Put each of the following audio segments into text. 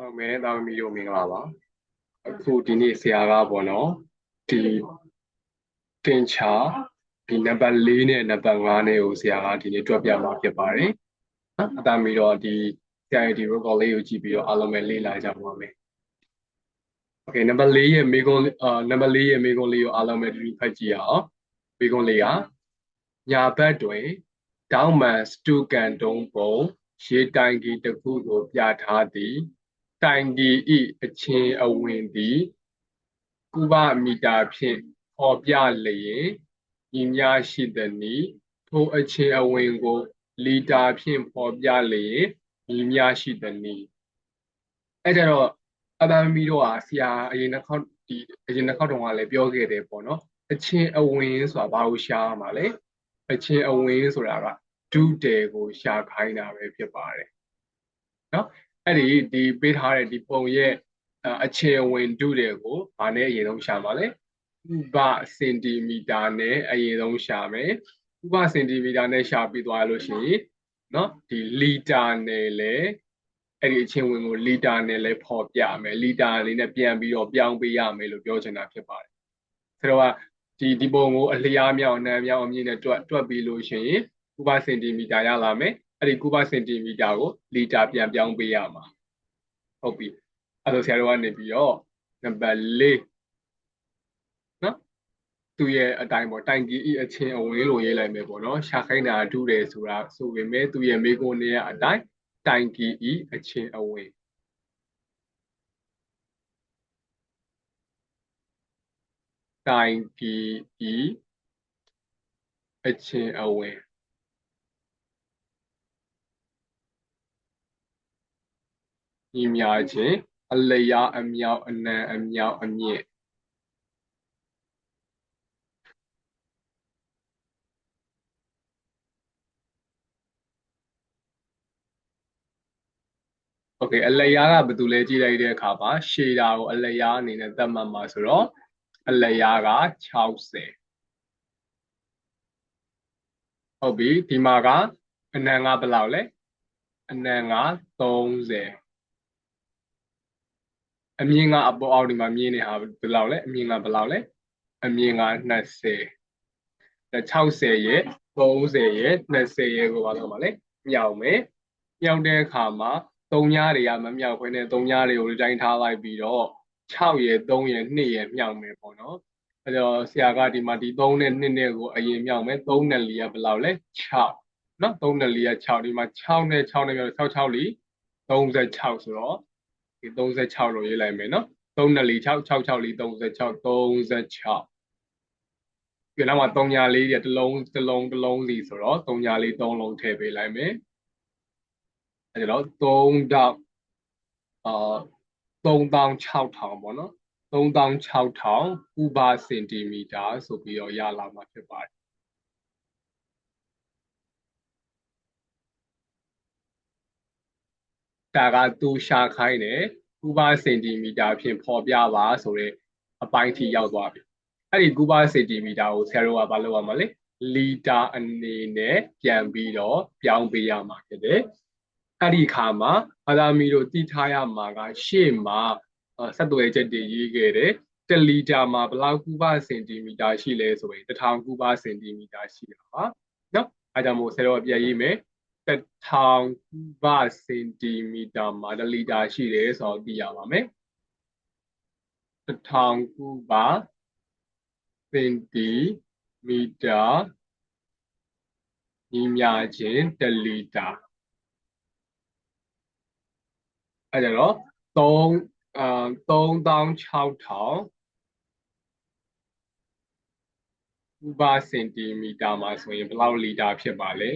ဟုတ်မယ်တာမီတို့မင်္ဂလာပါအခုဒီနေ့ဆရာကပေါ့နော်ဒီတင်ချာဒီနံပါတ်၄နဲ့နံပါတ်5နဲ့ကိုဆရာကဒီနေ့တွက်ပြမှာဖြစ်ပါတယ်နော်အတာမီတော့ဒီဆရာရဲ့ဒီ record လေးကိုကြည့်ပြီးတော့အားလုံးပဲလေ့လာကြပါမယ် Okay နံပါတ်၄ရဲ့မိကုံးအာနံပါတ်၄ရဲ့မိကုံးလေးကိုအားလုံးပဲဒီလိုဖတ်ကြည့်ရအောင်မိကုံးလေးကညာဘက်တွင်တောင်းမှန်စတူကန်တုံးပုံရေတိုင်ကြီးတစ်ခုကိုပြထားသည် တိုင်ကြီးဤအချင်းအဝင်သည်ကုဗမီတာဖြင့်ဟောပြလျင်ညီများရှိသည်နီထိုအချင်းအဝင်ကို လီတာဖြင့်ဖော်ပြလျင်ညီများရှိသည်နီအဲ့ကြတော့အတမီတို့ဟာဆရာအရင်တစ်ခေါက်ဒီအရင်တစ်ခေါက်တုန်းကလည်းပြောခဲ့တယ်ပေါ့နော်အချင်းအဝင်ဆိုတာဘာလို့ရှားရမှာလဲအချင်းအဝင်ဆိုတာကဒုတေကိုရှာခိုင်းတာပဲဖြစ်ပါတယ်နော် အဲ့ဒီဒီပေးထားတဲ့ဒီပုံရဲ့အချင်းဝင်ဒုတေကိုဘာနဲ့အရင်ဆုံးရှာမှာလဲဥပစင်တီမီတာနဲ့အရင်ဆုံးရှာမယ်ဥပစင်တီမီတာနဲ့ရှာပြီးသွားလို့ရှိရင်နော်ဒီလီတာနဲ့လည်းအဲ့ဒီအချင်းဝင်ကိုလီတာနဲ့လည်းဖော်ပြမယ်လီတာလေးနဲ့ပြန်ပြီးတော့ပြောင်းပေးရမယ်လို့ပြောချင်တာဖြစ်ပါတယ်ဆိုတော့ဒီဒီပုံကိုအလျားမြောက်အနံမြောက်အမြင့်နဲ့တွက်တွက်ပြီးလို့ရှိရင်ကုဗစင်တီမီတာရလာမယ် အဲ့ဒီကုဗစင်တီမီတာကိုလီတာပြန်ပြောင်းပေးရမှာဟုတ်ပြီအဲ့တော့ဆရာတော်ကနေပြီးတော့နံပါတ်၄နော်သူ့ရဲ့အတိုင်းပေါ့တိုင်ကြီးအချင်းအဝင်းလိုရေးလိုက်မယ်ပေါ့နော်ရှာခိုင်းတာဒုတယ်ဆိုတာဆိုပေမဲ့သူ့ရဲ့မိကုန်းရဲ့အတိုင်းတိုင်ကြီးအချင်းအဝင်းတိုင်ကြီးအချင်းအဝင်း ညီမြခြင်းအလျာအမြောက်အနံအမြောက်အမြင့်โอเคအလျားကဘယ်သူလဲကြည့်လိုက်တဲ့အခါမှာရှေတာကိုအလျားအနေနဲ့သတ်မှတ်မှာဆိုတော့အလျားက60ဟုတ်ပြီဒီမှာကအနံကဘယ်လောက်လဲအနံက30 အမြင့်ကအပေါ်အောက်ဒီမှာမြင်နေတာဘယ်လောက်လဲအမြင့်ကဘယ်လောက်လဲအမြင့်က20ဒါ60ရဲ့30ရဲ့20ရဲ့ကိုပါတော့မှာလဲမြောက်မယ်မြောက်တဲ့အခါမှာ3ညတွေကမမြောက်ခွင့်နဲ့3ညတွေကိုဒီတိုင်းထားလိုက်ပြီးတော့6ရဲ့3ရဲ့2ရဲ့မြောက်မယ်ပေါ့နော်အဲတော့ဆရာကဒီမှာဒီ3နဲ့2နဲ့ကိုအရင်မြောက်မယ်3နဲ့4ကဘယ်လောက်လဲ6နော်3နဲ့4က6ဒီမှာ6နဲ့6နဲ့မြောက်6 6လီ36ဆိုတော့ ဒီ36လို့ရေးလိုက်မယ်နော်3နဲ့4 6 6 6လီ36 36ပြန်တော့မှ3ညာလေးတလုံးတလုံးတလုံးစီဆိုတော့3ညာလေး3လုံးထည့်ပေးလိုက်မယ်အဲဒါတော့3တောက်အာ36000ပေါ့နော်36000ဥပါစင်တီမီတာဆိုပြီးတော့ရလာမှာဖြစ်ပါတယ် ဒါကသူရှာခိုင်းတယ်ကုဗစင်တီမီတာဖြင့်ဖော်ပြပါဆိုတဲ့အပိုင်းထိရောက်သွားပြီအဲ့ဒီကုဗစင်တီမီတာကိုဆရာတို့ကဘာလုပ်ရမလဲလီတာအနေနဲ့ပြန်ပြီးတော့ပြောင်းပေးရမှာဖြစ်တယ်အဲ့ဒီခါမှာအာသာမီတို့သိထားရမှာကရှေ့မှာဆက်သွယ်ချက်တွေရေးခဲ့တယ်တလီတာမှာဘယ်လောက်ကုဗစင်တီမီတာရှိလဲဆိုရင်1000ကုဗစင်တီမီတာရှိတာပါနော်အဲကြောင့်မို့ဆရာတို့ပြန်ရေးမယ် 1000ကုဗစင်တီမီတာမှာ1လီတာရှိတယ်ဆိုတော့သိရပါမယ်1000ကုဗစင်တီမီတာညီမြခြင်း1လီတာအဲကြတော့3အာ36000ဥပစင်တီမီတာမှာဆိုရင်ဘယ်လောက်လီတာဖြစ်ပါလဲ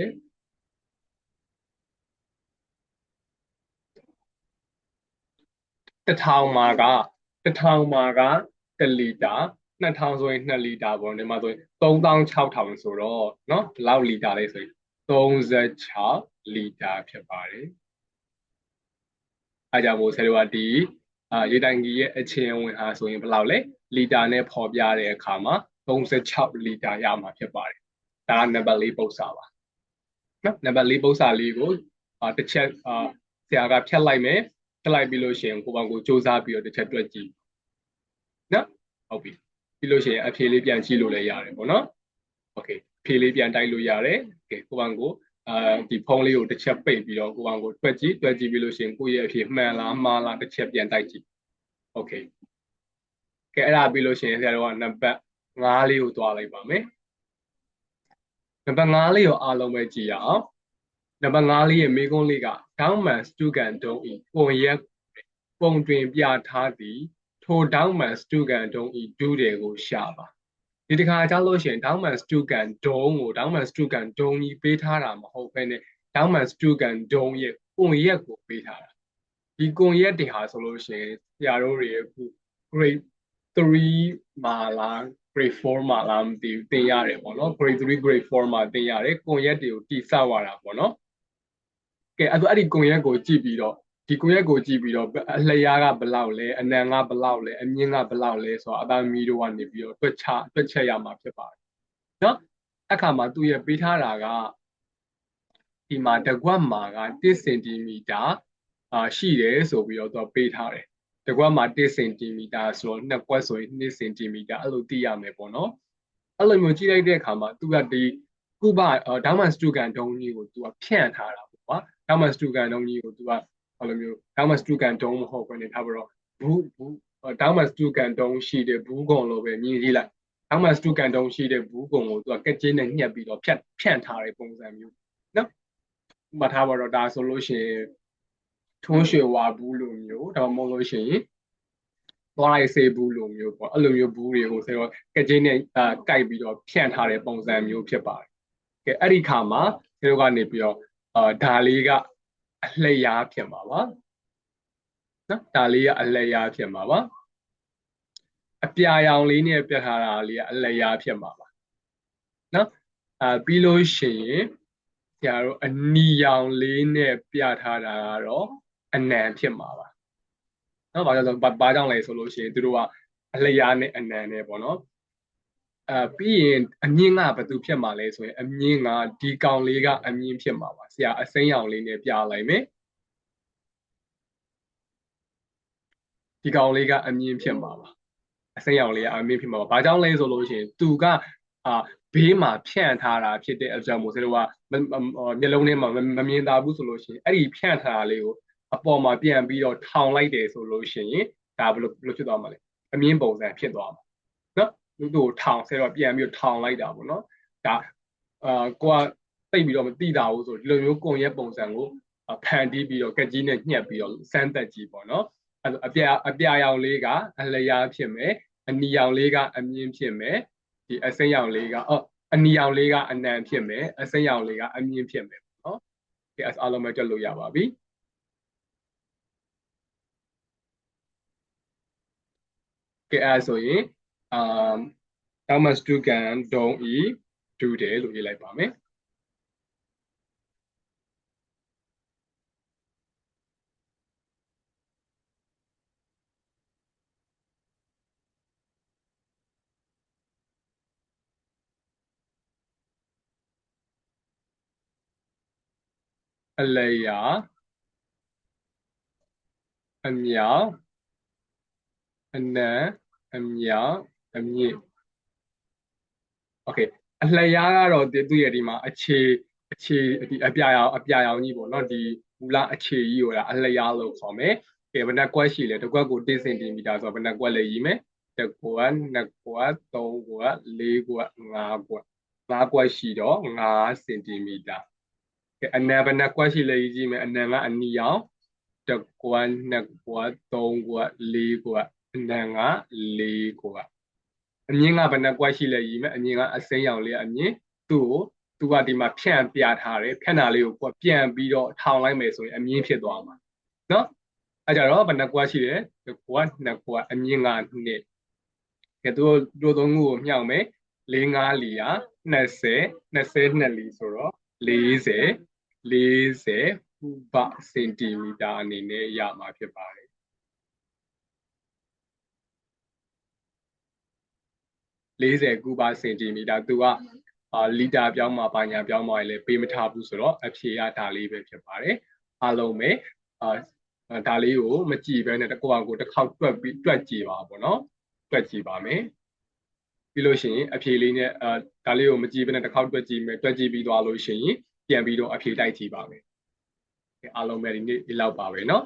တထောင်မှာကတထောင်မှာက1လီတာ2000ဆိုရင်2လီတာပေါ့ဒီမှာဆိုရင်36000ဆိုတော့เนาะဘယ်လောက်လီတာလဲဆိုရင်36လီတာဖြစ်ပါတယ်အဲကြောင့်မို့ဆယ်တို့ကဒီအာရေတိုင်ကြီးရဲ့အချင်းဝင်ဟာဆိုရင်ဘယ်လောက်လဲလီတာနဲ့ပေါ်ပြတဲ့အခါမှာ36လီတာရမှာဖြစ်ပါတယ်ဒါကနံပါတ်၄ပု္ပ္ပစာပါနော်နံပါတ်၄ပု္ပ္ပစာလေးကိုအာတစ်ချက်အာဆရာကဖြတ်လိုက်မယ် တက်လိုက်ပြီးလို့ရှိရင်ကိုယ့်ဘောင်ကိုစူးစမ်းပြီးတော့တစ်ချက်တွက်ကြည့်နော်ဟုတ်ပြီပြီးလို့ရှိရင်အဖြေလေးပြန်ကြည့်လို့လည်းရတယ်ပေါ့နော်โอเคဖြေလေးပြန်တိုက်လို့ရတယ်โอเคကိုယ့်ဘောင်ကိုအာဒီဖုန်းလေးကိုတစ်ချက်ပိတ်ပြီးတော့ကိုယ့်ဘောင်ကိုတွက်ကြည့်တွက်ကြည့်ပြီးလို့ရှိရင်ကိုယ့်ရဲ့အဖြေမှန်လားမှားလားတစ်ချက်ပြန်တိုက်ကြည့်โอเคကဲအဲ့ဒါပြီးလို့ရှိရင်ဆရာတို့ကနံပါတ်5လေးကိုတွားလိုက်ပါမယ်နံပါတ်5လေးကိုအားလုံးပဲကြည့်ရအောင် နံပါတ်5လေးရဲ့မေးခွန်းလေးကတောင်းမှန်စတူကန်တုံးဤပုံရက်ပုံတွင်ပြထားသည်ထိုတောင်းမှန်စတူကန်တုံးဤဒူးတွေကိုရှာပါဒီတခါကြောက်လို့ရှိရင်တောင်းမှန်စတူကန်ဒုံကိုတောင်းမှန်စတူကန်ဒုံကြီးပေးထားတာမဟုတ်ဘဲနဲ့တောင်းမှန်စတူကန်ဒုံရဲ့ပုံရက်ကိုပေးထားတာဒီကွန်ရက်တွေဟာဆိုလို့ရှိရင်ဆရာတို့တွေအခု grade 3မှာလား grade 4မှာလားမသိဘူးသင်ရတယ်ပေါ့နော် grade 3 grade 4မှာသင်ရတယ်ကွန်ရက်တွေကိုတိစောက်ရတာပေါ့နော် ကဲအဲ့တော့အဲ့ဒီကွန်ရက်ကိုကြည့်ပြီးတော့ဒီကွန်ရက်ကိုကြည့်ပြီးတော့အလျားကဘယ်လောက်လဲအနံကဘယ်လောက်လဲအမြင့်ကဘယ်လောက်လဲဆိုတော့အသားမီတို့ကနေပြီးတော့တွက်ချတွက်ချက်ရမှာဖြစ်ပါတယ်နော်အခါမှာသူရဲ့ပေးထားတာကဒီမှာတကွက်မှာက1စင်တီမီတာအာရှိတယ်ဆိုပြီးတော့သူပေးထားတယ်တကွက်မှာ1စင်တီမီတာဆိုတော့နှစ်ကွက်ဆိုရင်2စင်တီမီတာအဲ့လိုသိရမယ်ပေါ့နော်အဲ့လိုမျိုးကြည့်လိုက်တဲ့အခါမှာသူကဒီကုဘဒေါမန်စတူကန်ဒုံကြီးကိုသူကဖြန့်ထားတာပေါ့ကွာ ဒေါမန်စတူကန်ဒုံကြီးကိုသူကအဲ့လိုမျိုးဒေါမန်စတူကန်ဒုံမဟုတ်ဘဲနေထားပြီးတော့ဘူးဘူးဒေါမန်စတူကန်ဒုံရှိတဲ့ဘူးကုံလိုပဲမြင်ကြည့်လိုက်ဒေါမန်စတူကန်ဒုံရှိတဲ့ဘူးကုံကိုသူကကက်ကျင်းနဲ့ညှက်ပြီးတော့ဖြန့်ဖြန့်ထားတဲ့ပုံစံမျိုးနော်မှတ်ထားပါတော့ဒါဆိုလို့ရှိရင်ထွန်းရွှေဝါဘူးလိုမျိုးဒါမှမဟုတ်လို့ရှိရင်သွားလိုက်စေဘူးလိုမျိုးပေါ့အဲ့လိုမျိုးဘူးတွေကိုဆိုတော့ကက်ကျင်းနဲ့အာကိုက်ပြီးတော့ဖြန့်ထားတဲ့ပုံစံမျိုးဖြစ်ပါတယ်ကဲအဲ့ဒီခါမှာဒီလိုကနေပြီးတော့ အာဒါလေးကအလှည့်ရားဖြစ်မှာပါနော်ဒါလေးကအလှည့်ရားဖြစ်မှာပါအပြာရောင်လေးနဲ့ပြထားတာလေးကအလှည့်ရားဖြစ်မှာပါနော်အာပြီးလို့ရှိရင်ဆရာတို့အနီရောင်လေးနဲ့ပြထားတာကတော့အနံဖြစ်မှာပါနော်ဘာကြောင့်ဘာကြောင့်လဲဆိုလို့ရှိရင်သူတို့ကအလျားနဲ့အနံနဲ့ပေါ့နော် အဲပြီးရင်အမြင့်ကဘယ်သူဖြစ်မှာလဲဆိုရင်အမြင့်ကဒီကောင်လေးကအမြင့်ဖြစ်မှာပါဆရာအစိမ်းရောင်လေးနဲ့ပြလိုက်မယ်ဒီကောင်လေးကအမြင့်ဖြစ်မှာပါအစိမ်းရောင်လေးကအမြင့်ဖြစ်မှာပါဘာကြောင့်လဲဆိုလို့ရှိရင်သူကအာဘေးမှာဖြန့်ထားတာဖြစ်တဲ့အကြောင်းမို့ဆရာတို့ကမျက်လုံးထဲမှာမမြင်သာဘူးဆိုလို့ရှိရင်အဲ့ဒီဖြန့်ထားတာလေးကိုအပေါ်မှာပြန်ပြီးတော့ထောင်လိုက်တယ်ဆိုလို့ရှိရင်ဒါဘယ်လိုဘယ်လိုဖြစ်သွားမှာလဲအမြင့်ပုံစံဖြစ်သွားမှာနော် သူတို့ထောင်ဆဲတော့ပြန်ပြီးတော့ထောင်လိုက်တာပေါ့နော်ဒါအာကိုကတိတ်ပြီးတော့မတိတာဘူးဆိုဒီလိုမျိုးကုံရက်ပုံစံကိုဖန်တီးပြီးတော့ကက်ကြီးနဲ့ညှက်ပြီးတော့စမ်းသက်ကြည့်ပေါ့နော်အဲအပြာအပြာရောင်လေးကအလျားဖြစ်မယ်အနီရောင်လေးကအမြင့်ဖြစ်မယ်ဒီအစိမ်းရောင်လေးကအော်အနီရောင်လေးကအနံဖြစ်မယ်အစိမ်းရောင်လေးကအမြင့်ဖြစ်မယ်ပေါ့နော်ဒီအားလုံးပဲတက်လို့ရပါပြီကဲအဲဆိုရင် အာ Thomas Dugan ဒုံဤဒူတယ်လို့ရေးလိုက်ပါမယ်အလျာအမြောက်အနံအမြောက် အမြင့် okay အလျားကတော့သူ့ရဲ့ဒီမှာအခြေအခြေဒီအပြာရောင်အပြာရောင်ကြီးပေါ့နော်ဒီမူလအခြေကြီးကိုဒါအလျားလို့ခေါ်မယ်ကဲဘယ်နှကွက်ရှိလဲတစ်ကွက်ကို1စင်တီမီတာဆိုတော့ဘယ်နှကွက်လဲရေးမယ်တစ်ကွက်နှစ်ကွက်သုံးကွက်လေးကွက်ငါးကွက်ငါးကွက်ရှိတော့5စင်တီမီတာကဲအနံဘယ်နှကွက်ရှိလဲရေးကြည့်မယ်အနံကအနီရောင်တစ်ကွက်နှစ်ကွက်သုံးကွက်လေးကွက်အနံကလေးကွက် အမြင့်ကဘယ်နှကွက်ရှိလဲရည်မယ်အမြင့်ကအစိမ်းရောင်လေးအမြင့်သူ့ကိုသူကဒီမှာဖြန့်ပြထားတယ်ဖြန့်တာလေးကိုပြန်ပြီးတော့ထောင်လိုက်မယ်ဆိုရင်အမြင့်ဖြစ်သွားမှာနော်အဲကြတော့ဘယ်နှကွက်ရှိလဲကွက်နှစ်ကွက်အမြင့်ကနှစ်ကဲသူတို့သုံးခုကိုမြှောက်မယ်၄၅လီယာ20 20နှစ်လီဆိုတော့40 40ကုဗစင်တီမီတာအနေနဲ့ရမှာဖြစ်ပါတယ် 40ကူပါစင်တီမီတာသူကလီတာပြောင်းမှာပါညာပြောင်းမှာလည်းပေးမထားဘူးဆိုတော့အဖြေရဒါလေးပဲဖြစ်ပါတယ်အားလုံးပဲအာဒါလေးကိုမကြည့်ဘဲနဲ့တစ်ခုအောင်ကိုတစ်ခေါက်တွက်ပြီးတွက်ကြည့်ပါဘောနော်တွက်ကြည့်ပါမယ်ပြီးလို့ရှိရင်အဖြေလေးနဲ့အာဒါလေးကိုမကြည့်ဘဲနဲ့တစ်ခေါက်တွက်ကြည့်မယ်တွက်ကြည့်ပြီးသွားလို့ရှိရင်ပြန်ပြီးတော့အဖြေတိုက်ကြည့်ပါမယ်အားလုံးပဲဒီနေ့ဒီလောက်ပါပဲနော်